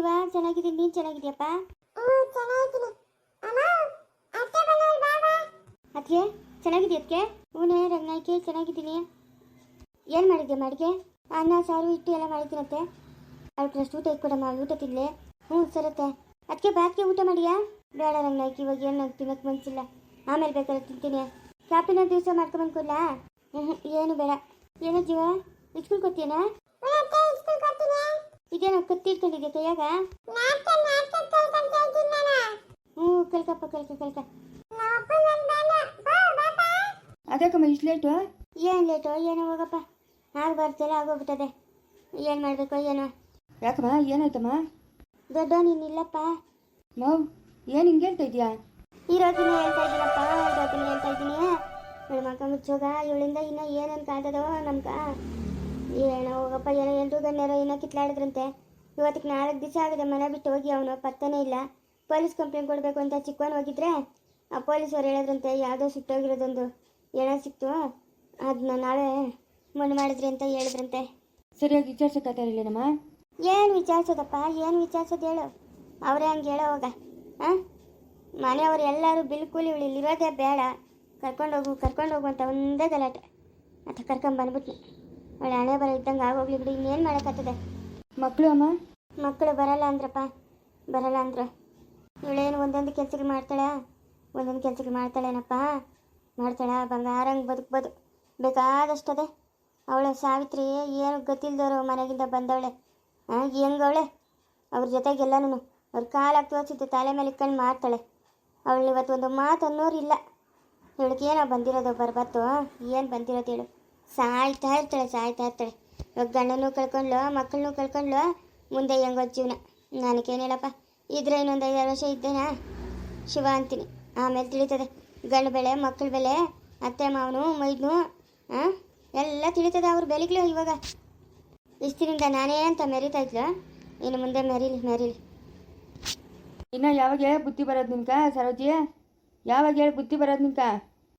ಜೀವ ಚೆನ್ನಾಗಿದ್ದೀನಿ. ನೀನು ಚೆನ್ನಾಗಿದ್ಯಪ್ಪ? ಅದಕ್ಕೆ ಚೆನ್ನಾಗಿದೆ ಅದಕ್ಕೆ ಹೂನೇ ರಂಗನಾಯ್ಕೆ ಚೆನ್ನಾಗಿದ್ದೀನಿ. ಏನು ಮಾಡಿದ್ದೆ ಮಾಡಿಗೆ ಅನ್ನ ಸಾರು ಇಟ್ಟು ಎಲ್ಲ ಮಾಡಿದ್ದೀನತ್ತೆ ಅದಕ್ಕೆ ಅಷ್ಟು ಊಟ ಇಟ್ಕೊಡಮ್ಮ ಊಟ ತಿನ್ಲೆ. ಹ್ಞೂ ಸರತ್ತೆ ಅದಕ್ಕೆ ಬಾತ್ಗೆ ಊಟ ಮಾಡಿಯಾ? ಬೇಡ ರಂಗನಾಯ್ಕೆ ಇವಾಗ ಏನು ನಂಗೆ ತಿನ್ನಕ್ಕೆ ಮನ್ಸಿಲ್ಲ. ಆಮೇಲೆ ಬೇಕಾದ್ರೆ ತಿಂತೀನಿ. ಕಾಪಿನ ದಿವಸ ಮಾಡ್ಕೊಂಬಂದು ಕೊಡ್ಲಾ ಹ್ಞೂ ಏನು ಬೇಡ. ಏನೋ ಜೀವ ಇಟ್ಕೊಂಡು ಇಟ್ಕೊಂಡಿದ್ಯಾ ಕೈಯಾಗ? ಹ್ಞೂ ಕಲ್ಕಪ್ಪ ಕಲ್ಕ ಕಲ್ಕ ನನ್ನ ಅದಕ್ಕಮ್ಮ ಇಷ್ಟು ಲೇಟು ಏನು ಲೇಟು ಏನೋ ಹೋಗಪ್ಪ. ಆಗಬಾರ್ದೆಲ್ಲ ಆಗೋಗ್ಬಿಟ್ಟದೆ. ಏನು ಮಾಡಬೇಕು ಏನೋ? ಯಾಕಮ್ಮ ಏನಾಯ್ತಮ್ಮ? ದೊಡ್ಡ ನೀನಿಲ್ಲಪ್ಪ ನೋ ಏನು ಹಿಂಗೆ ಹೇಳ್ತಾ ಇದೀಯಾ ಇರೋದಿನ ಹೇಳ್ತಾ ಇದ್ದೀನಪ್ಪ ಇರೋದಿನ ಹೇಳ್ತಾ ಇದ್ದೀನಿ. ಇವಳು ಮಕ್ಕ ಮುಚ್ಚೋಗ ಇವಳಿಂದ ಇನ್ನೂ ಏನೇನು ಕಾಣ್ತದೋ ನಮ್ಗ. ಏನೋ ಹೋಗಪ್ಪ ಏನೋ ಎಲ್ರು ಇನ್ನ ಏನೋ ಕಿತ್ಲಾಡಿದ್ರಂತೆ. ಇವತ್ತಿಗೆ ನಾಲ್ಕು ದಿವಸ ಆಗಿದೆ ಮನೆ ಬಿಟ್ಟು ಹೋಗಿ ಅವನು ಪತ್ತನೇ ಇಲ್ಲ. ಪೊಲೀಸ್ ಕಂಪ್ಲೇಂಟ್ ಕೊಡಬೇಕು ಅಂತ ಚಿಕ್ಕವನು ಹೋಗಿದ್ರೆ ಆ ಪೊಲೀಸವ್ರು ಹೇಳಿದ್ರಂತೆ ಯಾವುದೋ ಸುಟ್ಟೋಗಿರೋದೊಂದು ಎಣ ಸಿಕ್ತು ಅದನ್ನ ನಾಳೆ ಮಣ್ಣು ಮಾಡಿದ್ರಿ ಅಂತ ಹೇಳಿದ್ರಂತೆ. ಸರಿಯಾಗಿ ವಿಚಾರಿಸಕ್ಕಾಗ್ತಾರಿಲ್ಲೇನಮ್ಮ ಏನು ವಿಚಾರಿಸೋದಪ್ಪ ಏನು ವಿಚಾರಿಸೋದು ಹೇಳು. ಅವರೇ ಹಂಗೆ ಹೇಳೋವಾಗ ಹಾಂ ಮನೆಯವರು ಎಲ್ಲರೂ ಬಿಲ್ಕುಲ್ ಇವಳು ಇಲ್ಲಿರೋದೇ ಬೇಡ. ಕರ್ಕೊಂಡೋಗು ಕರ್ಕೊಂಡೋಗು ಅಂತ ಒಂದೇ ಗಲಾಟೆ. ಮತ್ತೆ ಕರ್ಕೊಂಬಂದ್ಬಿಟ್ನಿ ಅವಳು ಹಣೆ ಬರ ಇದ್ದಂಗೆ ಆಗೋಗ್ಲಿ ಬಿಡಿ ಇನ್ನೇನು ಮಾಡೋಕ್ಕತ್ತದೆ ಮಕ್ಕಳು ಅಮ್ಮ? ಮಕ್ಕಳು ಬರಲ್ಲ ಅಂದ್ರಪ್ಪ. ಬರಲ್ಲ ಅಂದ್ರೆ. ಇವಳೇನು ಒಂದೊಂದು ಕೆಲಸಗಳು ಮಾಡ್ತಾಳೆ? ಒಂದೊಂದು ಕೆಲಸಗಳು ಮಾಡ್ತಾಳೇನಪ್ಪ? ಮಾಡ್ತಾಳ? ಬಂಗಾರಂಗೆ ಬದುಕ್ಬೋದು ಬೇಕಾದಷ್ಟದೆ. ಅವಳು ಸಾವಿತ್ರಿ ಏನು ಗೊತ್ತಿಲ್ದವರು ಮನೆಗಿಂದ ಬಂದವಳೆ. ಹೆಂಗವಳೆ ಅವ್ರ ಜೊತೆಗೆಲ್ಲನೂ ಅವ್ರ ಕಾಲಾಗಿ ತೋರಿಸಿದ್ದು ತಲೆ ಮೇಲೆ ಇಕ್ಕಂಡು ಮಾಡ್ತಾಳೆ ಅವಳು ಇವತ್ತು ಒಂದು ಮಾತು ಅನ್ನೋರಿಲ್ಲ. ಇವಳಿಗೆ ಏನೋ ಬಂದಿರೋದು ಬರ್ಬತ್ತು ಏನು ಬಂದಿರೋದು ಹೇಳು. ಸಾಯ್ತಾ ಇರ್ತಾಳೆ ಸಾಯ್ತಾ ಇರ್ತಾಳೆ. ಇವಾಗ ಗಂಡನೂ ಕಳ್ಕೊಂಡ್ಲು ಮಕ್ಕಳನ್ನೂ ಕಳ್ಕೊಂಡ್ಲು ಮುಂದೆ ಹೆಂಗೋ ಜೀವನ? ನನಗೇನು ಹೇಳಪ್ಪ ಇದ್ರೆ ಇನ್ನೊಂದು ಐದಾರು ವರ್ಷ ಇದ್ದೇನಾ? ಶಿವ ಅಂತೀನಿ. ಆಮೇಲೆ ತಿಳಿತದೆ. ಗಂಡು ಬೆಳೆ ಮಕ್ಕಳ ಬೆಲೆ ಅತ್ತೆ ಮಾವನು ಮೈದ್ನು ಹಾಂ ಎಲ್ಲ ತಿಳಿತದೆ ಅವ್ರ ಬೆಲೆಗಳು ಇವಾಗ. ಇಷ್ಟಿನಿಂದ ನಾನೇ ಅಂತ ಮೆರಿತಾ ಇದ್ಲು. ಇನ್ನು ಮುಂದೆ ಮೆರೀಲಿ ಮೆರೀಲಿ. ಇನ್ನು ಯಾವಾಗ ಬುದ್ಧಿ ಬರೋದು ನಿನ್ಕ, ಸರೋಜಿ? ಯಾವಾಗ ಹೇಳಿ ಬುದ್ಧಿ ಬರೋದು ನಿನ್ಕ?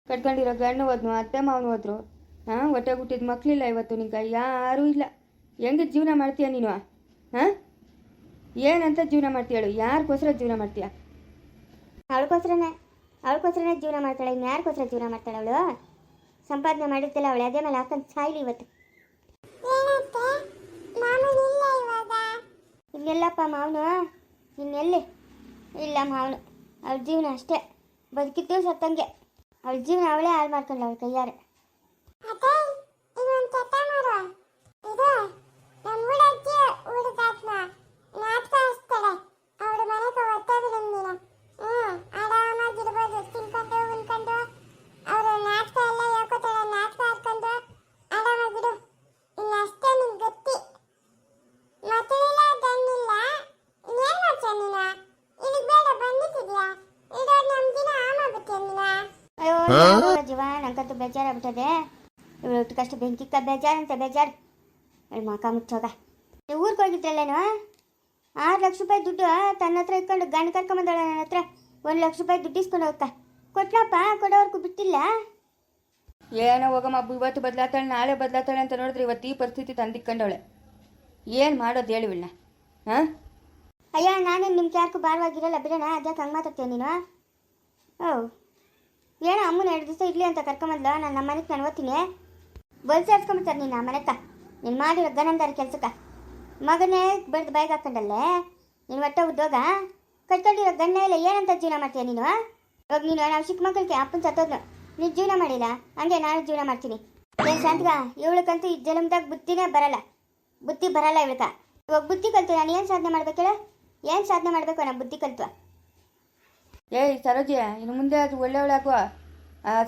ಕಟ್ಕೊಂಡಿರೋ ಗಂಡು ಹೋದ್ನು, ಅತ್ತೆ ಮಾವನು ಹೋದ್ರು. ಹಾಂ ಹೊಟ್ಟೆ ಹುಟ್ಟಿದ ಮಕ್ಕಳಿಲ್ಲ ಇವತ್ತು ನಿನ್ಕ. ಯಾರೂ ಇಲ್ಲ. ಹೆಂಗೆ ಜೀವನ ಮಾಡ್ತೀಯ ನೀನು? ಹಾಂ? ಏನಂತ ಜೀವನ ಮಾಡ್ತೀಯಳು ಹೇಳು? ಯಾರಿಗೋಸ್ಕರ ಜೀವನ ಮಾಡ್ತೀಯ? ಅವಳಿಗೋಸ್ಕರನೇ ಅವಳಿಗೋಸ್ಕರನೇ ಜೀವನ ಮಾಡ್ತಾಳೆ. ಇನ್ನು ಯಾರಿಗೋಸ್ಕರ ಜೀವನ ಮಾಡ್ತಾಳೆ ಅವಳು? ಸಂಪಾದನೆ ಮಾಡಿರ್ತಾಳೆ ಅವಳು. ಅದೇ ಮೇಲೆ ಹಾಕೊಂಡು ಸಾಯ್ಲಿ ಇವತ್ತು. ಇಲ್ಲೆಲ್ಲಪ್ಪ ಮಾವನು? ಇನ್ನೆಲ್ಲಿ? ಇಲ್ಲ ಮಾವನು. ಅವ್ಳ ಜೀವನ ಅಷ್ಟೇ. ಬದುಕಿದ್ದು ಸತ್ತಂಗೆ. ಅವಳ ಜೀವನ ಅವಳೇ ಹಾಳು ಮಾಡ್ಕೊಂಡು ಅವಳ ಕೈಯಾರೆ ಅತ್ತೆ ಇದೊಂದು ಕೆಟ್ಟ ಮಾರು ಇದು ನಮ್ಮ ಊರಜ್ಜಿ ಊರದಾತ್ಮ ನಾಟಕ ಹಚ್ತಾಳೆ ಅವಳು ಮನೆಗೆ ಒತ್ತಾಗಿಲ್ಲ ನೀನು ಹ್ಞೂ ಆರಾಮಾಗಿರ್ಬೋದು ತಿನ್ಕೊಂಡು ಉಣ್ಕೊಂಡು ಅವರು ನಾಟಕ ಎಲ್ಲ ಹೇಳ್ಕೊತಾಳೆ ನಾಟಕ ಆಡ್ಕೊಂಡು ಆರಾಮಾಗಿಡು ಇನ್ನು ಅಷ್ಟೇ ನಿಂಗೆ ಗಟ್ಟಿ ಮಕ್ಕಳಿಲ್ಲ ಗಂಡಿಲ್ಲ ಏನು ಮಾಡ್ತೀಯ ನೀನು ಇಲ್ಲಿಗೆ ಬೇಡ ಬಂದಿದ್ಯಾ ಇಡೋದು ನಮ್ಮ ದಿನ ಆಮಾಗುತ್ತೆ ನೀನು ಅಯ್ಯೋ ಯಾರೋ ಜೀವ ನಂಗಂತೂ ಬೇಜಾರಾಗ್ಬಿಟ್ಟದೆ ಇವಳು ಕಷ್ಟ ಬೆಂಕಿಕ್ಕ ಬೇಜಾರಂತೆ ಬೇಜಾರು. ಹೇಳಿ ಮಕ ಮುಚ್ಚೋಗ ಊರಿಗೆ ಹೋಗಿದ್ರಲ್ಲೇನು? ಆರು ಲಕ್ಷ ರೂಪಾಯಿ ದುಡ್ಡು ತನ್ನ ಹತ್ರ ಇಟ್ಕೊಂಡು ಗಂಡ ಕರ್ಕೊಂಬಂದಳ ನನ್ನ ಹತ್ರ. ಒಂದು ಲಕ್ಷ ರೂಪಾಯಿ ದುಡ್ಡು ಇಸ್ಕೊಂಡು ಹೋಗ್ತಾ ಕೊಟ್ಲಪ್ಪ ಕೊಡೋರ್ಗೂ ಬಿಟ್ಟಿಲ್ಲ. ಏನೋ ಹೋಗಮ್ಮ ಇವತ್ತು ಬದಲಾತಾಳೆ ನಾಳೆ ಬದಲಾತಾಳೆ ಅಂತ ನೋಡಿದ್ರೆ ಇವತ್ತು ಈ ಪರಿಸ್ಥಿತಿ ತಂದಿಕ್ಕಂಡವಳೆ. ಏನು ಮಾಡೋದು ಹೇಳಿ ಇವಳನ್ನ. ಹಾಂ? ಅಯ್ಯ ನಾನೇನು ನಿಮ್ಗೆ ಯಾರಿಗೂ ಭಾರವಾಗಿರಲ್ಲ ಬಿಡೋಣ? ಅದ್ಯಾಕೆ ಹಂಗೆ ಮಾತಾಡ್ತೀನಿ ನೀನು? ಓ ಏನೋ ಅಮ್ಮನ ಎರಡು ದಿವಸ ಇರಲಿ ಅಂತ ಕರ್ಕೊಂಬಂದ್ಲ? ನಾನು ನಮ್ಮ ಮನೆಗೆ ನಾನು ಓದ್ತೀನಿ ಬಲ್ಸಾಡ್ಸ್ಕೊಂಬಿಡ್ತಾರೆ ನೀನು ಆ ಮನೆಕ ನೀನು ಮಾಡಿರೋ ಗನಂದಾರ ಕೆಲ್ಸಕ್ಕೆ. ಮಗನೇ ಬೆಳೆದು ಬೈಕ್ ಹಾಕೊಂಡಲ್ಲೇ ನೀನು ಒಟ್ಟ ಉದ್ಯೋಗ ಕಟ್ಕೊಂಡಿರೋ ಗಣ್ಣ ಇಲ್ಲ, ಏನಂತ ಜೀವನ ಮಾಡ್ತೀಯ ನೀನು? ಇವಾಗ ನೀನು ನಾವು ಚಿಕ್ಕ ಮಕ್ಕಳಿಗೆ ಅಪ್ಪನ ಸತ್ತೋದ್ನು ನೀನು ಜೀವನ ಮಾಡಿಲ್ಲ? ಹಂಗೆ ನಾನು ಜೀವನ ಮಾಡ್ತೀನಿ. ಏನು ಶಾಂತಗ? ಇವಳಕ್ಕಂತೂ ಈ ಜನ್ಮದಾಗ ಬುದ್ಧಿನೇ ಬರಲ್ಲ. ಬುದ್ಧಿ ಬರಲ್ಲ ಇವಳಕ. ಇವಾಗ ಬುದ್ಧಿ ಕಲ್ತು ನಾನು ಏನು ಸಾಧನೆ ಮಾಡ್ಬೇಕೇಳ ಏನು ಸಾಧನೆ ಮಾಡಬೇಕು ನಾನು ಬುದ್ಧಿ ಕಲ್ತು ಏಯ್ ಸರೋಜಿ ಇನ್ನು ಮುಂದೆ ಅದು ಒಳ್ಳೆಯವಳಾಗುವ.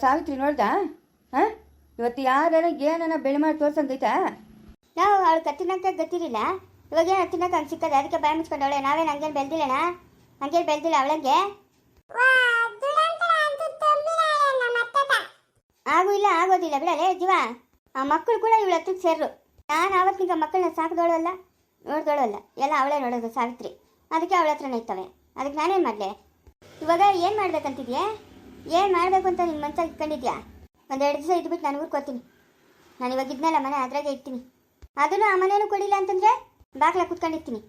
ಸಾವಿತ್ರಿ ನೋಡ್ದಾ? ಹಾಂ? ಇವತ್ತು ಯಾರು ಏನಾನ ಬೆಳೆ ಮಾಡಿ ತೋರ್ಸಂಗೈತಾ? ನಾವು ಅವಳು ಕತ್ತಿನಕ್ಕ ಗೊತ್ತಿರಲಿಲ್ಲ. ಇವಾಗ ಏನು ತಿನ್ನಕ್ಕೆ ಹಂಗೆ ಸಿಕ್ಕದೆ ಅದಕ್ಕೆ ಬಾಯಿ ಮುಚ್ಕೊಂಡವಳೆ. ನಾವೇನು ಹಂಗೇನು ಬೆಳೆದಿಲ್ಲಣ್ಣ? ಹಂಗೇನು ಬೆಳೆದಿಲ್ಲ ಅವಳಂಗೆ? ಆಗೂ ಇಲ್ಲ ಆಗೋದಿಲ್ಲ. ಬಿಡಲೇ ಜೀವ. ಆ ಮಕ್ಕಳು ಕೂಡ ಇವಳ ಹತ್ರ ಸೇರು ನಾನು ಆವತ್ತಿನ ಮಕ್ಕಳನ್ನ ಸಾಕಿದವಳು ನೋಡ್ದೋಳಲ್ಲ ಎಲ್ಲ ಅವಳೇ ನೋಡೋದು ಸಾವಿತ್ರಿ. ಅದಕ್ಕೆ ಅವಳ ಹತ್ರನೇ ಇರ್ತವೆ. ಅದಕ್ಕೆ ನಾನೇನು ಮಾಡಲೆ? ಇವಾಗ ಏನು ಮಾಡ್ಬೇಕಂತಿದ್ಯಾ? ಏನು ಮಾಡಬೇಕು ಅಂತ ನಿನ್ನ ಮನ್ಸಾಗ ಇಟ್ಕೊಂಡಿದ್ಯಾ? ಒಂದೆರಡು ದಿವಸ ಇದ್ಬಿಟ್ಟು ನಾನು ಊರಿಗೆ ಹೋಗ್ತೀನಿ. ನಾನು ಇವಾಗ ಇದ್ನಲ್ಲ, ಮನೆ ಅದ್ರಾಗೆ ಇರ್ತೀನಿ. ಅದನ್ನು ಆ ಮನೇನು ಕೊಡಿಲ್ಲ ಅಂತಂದರೆ ಬಾಗ್ಲ ಕುತ್ಕೊಂಡಿರ್ತೀನಿ.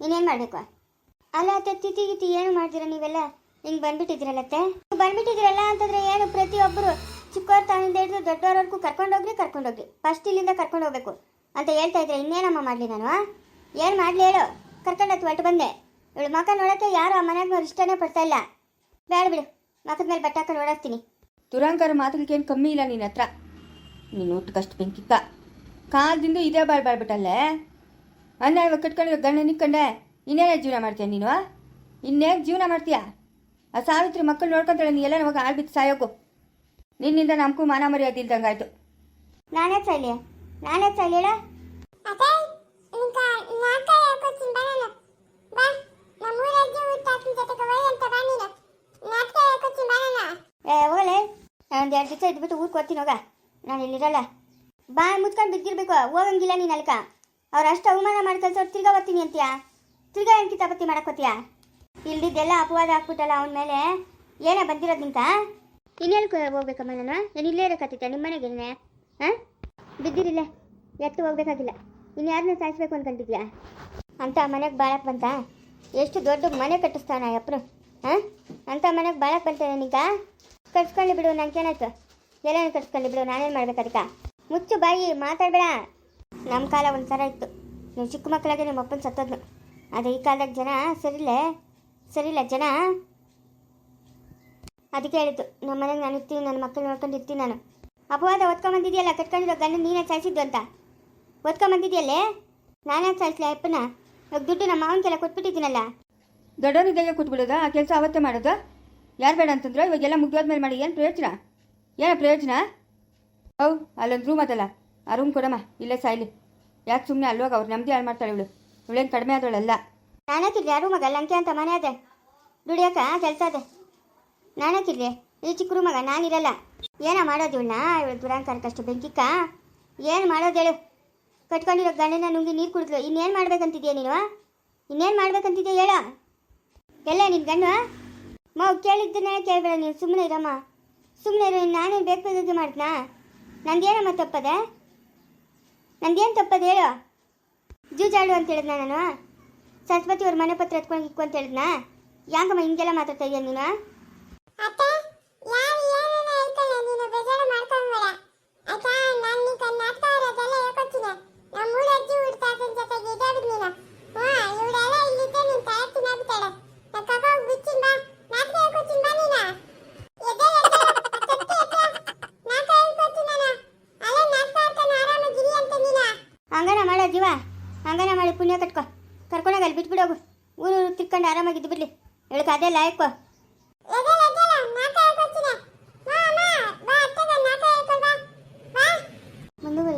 ನೀನೇನು ಮಾಡಬೇಕು? ಅಲ್ಲ ಅತ್ತೆ, ತಿಥಿ ಗಿತಿ ಏನು ಮಾಡ್ತೀರಾ ನೀವೆಲ್ಲ? ಹಿಂಗೆ ನೀವು ಬಂದ್ಬಿಟ್ಟಿದ್ದೀರಲ್ಲ ಅಂತಂದ್ರೆ ಏನು ಪ್ರತಿಯೊಬ್ಬರು ಚಿಕ್ಕವ್ರ ತಾನಿಂದ ಹಿಡಿದು ದೊಡ್ಡವರವರೆಗೂ ಕರ್ಕೊಂಡೋಗ್ರಿ ಕರ್ಕೊಂಡೋಗ್ರಿ ಫಸ್ಟ್ ಇಲ್ಲಿಂದ ಕರ್ಕೊಂಡು ಹೋಗ್ಬೇಕು. ಅಂತ ಹೇಳ್ತಾ ಇದ್ರೆ ಇನ್ನೇನಮ್ಮ ಮಾಡಲಿ ನಾನು ಏನು ಮಾಡಲಿ ಹೇಳು. ಕರ್ಕೊಂಡತ್ತು ಹೊಟ್ಟು ಬಂದೆ. ಇವಳು ಮಕ್ಕ ನೋಡೋಕ್ಕೆ ಯಾರು ಆ ಮನೆಯಾಗ ಇಷ್ಟನೇ ಪಡ್ತಾ ಇಲ್ಲ. ಬೇಡ ಬಿಡು ಮಕದ ಮೇಲೆ ಬಟ್ಟೆ ಹಾಕೊಂಡು ಓಡಾಡ್ತೀನಿ. ದುರಂಕಾರ ಮಾತುಗಳಿಗೇನು ಕಮ್ಮಿ ಇಲ್ಲ ನಿನ್ನ ಹತ್ರ. ನೀನು ಊಟಕ್ಕಷ್ಟು ಬೆಂಕಿಕ್ಕ ಕಾಲದಿಂದ ಇದೇ ಬಾಳ್ ಬಾಳ್ಬಿಟ್ಟಲ್ಲೇ? ಅನ್ನ ಇವಾಗ ಕಟ್ಕೊಂಡಿರೋ ಗಂಡ ನಿಕ್ಕೊಂಡೆ ಇನ್ನೇನೇ ಜೀವನ ಮಾಡ್ತೀಯ ನೀನು ಇನ್ನೇನು ಜೀವನ ಮಾಡ್ತೀಯ? ಆ ಸಾವಿತ್ರಿ ಮಕ್ಕಳು ನೋಡ್ಕೊಂತಾಳೆ ನೀ ಎಲ್ಲ ನಮಗೆ ಆಳ್ಬಿಟ್ಟು ಸಾಯೋಗು. ನಿನ್ನಿಂದ ನಮಗೂ ಮಾನ ಮರ್ಯಾದೆ ಆಯಿತು ನಾನೇ ಸಾಯ್ಲಿ ನಾನೇ ಸಾಯ್ಲಿ ಏ, ಹೋಗಲೇ. ಒಂದು ಎರಡು ದಿವಸ ಇದ್ಬಿಟ್ಟು ಊರಿಗೆ ಹೋಗ್ತೀನಿ, ಹೋಗ. ನಾನು ಇಲ್ಲಿರಲ್ಲ. ಬಾಯ್ ಮುಚ್ಕೊಂಡು ಬಿದ್ದಿರ್ಬೇಕು. ಹೋಗಂಗಿಲ್ಲ ನೀನು ಅಲ್ಕ. ಅವ್ರು ಅಷ್ಟು ಅವಮಾನ ಮಾಡಿ ಕಳ್ಸೋರು ತಿರ್ಗಾ ಬರ್ತೀನಿ ಅಂತೀಯ? ತಿರ್ಗಾ ಏನು ಕಿತಾಪತಿ ಮಾಡಕ್ಕೋತೀಯ ಇಲ್ದಿದ್ದೆಲ್ಲ ಅಪವಾದ ಹಾಕ್ಬಿಟ್ಟಲ್ಲ ಅವನ ಮೇಲೆ? ಏನೇ ಬಂದಿರೋದು ನಿಂತ? ಇನ್ನೆಲ್ಲಿ ಹೋಗ್ಬೇಕಮ್ಮ ನಾನು? ನಾನು ಇಲ್ಲೇ ಇರೋಕತ್ತಿದ್ದೆ ನಿಮ್ಮ ಮನೆಗೇನೆ ಹಾಂ? ಬಿದ್ದಿರಿಲ್ಲ. ಎತ್ತು ಹೋಗ್ಬೇಕಾಗಿಲ್ಲ. ಇನ್ಯಾರನ್ನ ಸಾಯಿಸ್ಬೇಕು ಅನ್ಕೊಂಡಿದ್ಯಾ? ಅಂತ ಮನೆಗೆ ಬಾಳಕ್ಕೆ ಬಂತ? ಎಷ್ಟು ದೊಡ್ಡ ಮನೆ ಕಟ್ಟಿಸ್ತಾನ ಅಪ್ಪನು ಹಾಂ? ಅಂಥ ಮನೆಗೆ ಬಾಳಕ್ಕೆ ಬಂತಾನೆ ನೀಗ? ಕಟ್ಸ್ಕೊಂಡು ಬಿಡು ನನಗೇನಾಯ್ತು ಎಲ್ಲ ಕಟ್ಸ್ಕೊಂಡು ಬಿಡು, ನಾನೇನು ಮಾಡ್ಬೇಕು ಅದಕ್ಕೆ? ಮುಚ್ಚು ಬಾಯಿ, ಮಾತಾಡಬೇಡ. ನಮ್ಮ ಕಾಲ ಒಂಥರ ಇತ್ತು. ನೀವು ಚಿಕ್ಕ ಮಕ್ಕಳಾಗೆ ನಿಮ್ಮ ಅಪ್ಪನ ಸತ್ತೋದ್ನು ಅದು ಈ ಕಾಲದಾಗ ಜನ ಸರಿಲೇ ಸರಿಲ್ಲ ಜನ? ಅದಕ್ಕೆ ಹೇಳಿದ್ದು ನಮ್ಮ ಮನೆಗೆ ನಾನು ಇರ್ತೀನಿ ನನ್ನ ಮಕ್ಕಳು ನೋಡ್ಕೊಂಡು ಇರ್ತೀನಿ ನಾನು. ಅಪವಾದ ಓದ್ಕೊಂಬಂದಿದೆಯಲ್ಲ ಕಟ್ಕೊಂಡಿರೋ ಗಂಡ ನೀನೇ ಸಾಯಿಸಿದ್ದು ಅಂತ? ಓದ್ಕೊಂಬಂದಿದೆಯಲ್ಲೇ ನಾನೇ ಸಾಯಿಸ್ಲಿ ಅಪ್ಪನ ದುಡ್ಡು ನಮ್ಮ ಮಾವನಿಗೆಲ್ಲ ಕೊಟ್ಬಿಟ್ಟಿದ್ದೀನಲ್ಲ. ದೊಡ್ಡವನಿದ್ದಾಗೆ ಕೂತ್ಬಿಡೋದಾ? ಆ ಕೆಲಸ ಅವತ್ತೇ ಮಾಡೋದು? ಯಾರು ಬೇಡ ಅಂತಂದ್ರೆ? ಇವಾಗೆಲ್ಲ ಮುಗ್ದೋದ್ಮೇಲೆ ಮಾಡಿ ಏನು ಪ್ರಯೋಜನ? ಏನು ಪ್ರಯೋಜನ? ಹೌ ಅಲ್ಲೊಂದು ರೂಮ್ ಅದಲ್ಲ. ಆ ರೂಮ್ ಕೊಡಮ್ಮ ಇಲ್ಲೇ ಸಾಯ್ಲಿ. ಯಾಕೆ ಸುಮ್ಮನೆ ಅಲ್ಲೋಗ ಅವ್ರು ನೆಮ್ಮದಿ ಹಾಳು ಮಾಡ್ತಾಳೆ ಇವಳು. ಇವಳೇನು ಕಡಿಮೆ ಆದವಳಲ್ಲ. ನಾನಕ್ಕಿರ್ಲಿ ಯಾರು ಮಗ ಲಂಕೆ ಅಂತ ಮನೆ ಅದೆ. ದುಡಿಯಕ ಕೆಲಸ ಅದೆ. ನಾನಕ್ಕಿರ್ಲಿ ಈ ಚಿಕ್ಕ ಮಗ ನಾನಿರಲ್ಲ ಏನ ಮಾಡೋದು ಇವಳನ್ನ? ಇವಳು ದುರಾಂಕಾರಕ್ಕಷ್ಟು ಬೆಂಕಿಕ್ಕ? ಏನು ಮಾಡೋದು ಹೇಳು. ಕಟ್ಕೊಂಡಿರೋ ಗಂಡನ ನುಂಗಿ ನೀರು ಕುಡಿದ್ಲು. ಇನ್ನೇನು ಮಾಡ್ಬೇಕಂತಿದ್ಯಾ ನೀನು? ಇನ್ನೇನು ಮಾಡ್ಬೇಕಂತಿದ್ಯಾ ಹೇಳ. ಎಲ್ಲ ನಿನ್ನ ಗಂಡ? ಮಾವು ಕೇಳಿದ್ದನ್ನೇ ಕೇಳಬೇಡ ನೀನು. ಸುಮ್ಮನೆ ಇರಮ್ಮ ಸುಮ್ಮನೆ ಇರು ನಾನೇನು ಬೇಕು ಬೇಕಾಗಿ ಮಾಡ್ತೀನಾ? ನಂದೇನಮ್ಮ ತಪ್ಪದೆ? ನಂದೇನು ತಪ್ಪದೆ ಹೇಳು. ಜೂಜಾಡು ಅಂತ ಹೇಳಿದ್ನ ನಾನು? ಸರಸ್ವತಿ ಅವ್ರ ಮನೆ ಪತ್ರ ಎತ್ಕೊಂಡು ಇಕ್ಕು ಅಂತ ಹೇಳಿದ್ನಾ? ಯಾಕಮ್ಮ ಹಿಂಗೆಲ್ಲ ಮಾತಾಡ್ತಾ ಇದೀಯ ನೀನು? ಹಂಗನ ಮಾಡ ಜೀವ. ಹಂಗನ ಮಾಡಿ ಪುಣ್ಯ ಕಟ್ಕೊ. ಕರ್ಕೊಂಡೋಗಿ ಅಲ್ಲಿ ಬಿಟ್ಬಿಡೋಗು. ಊರು ಊರು ತಿಕ್ಕೊಂಡು ಆರಾಮಾಗಿದ್ದು ಬಿಡ್ಲಿ. ಹೇಳಕ್ಕೆ ಅದೇ ಲಾಯಕ್ಕೋ ಮುಂದುವರಿ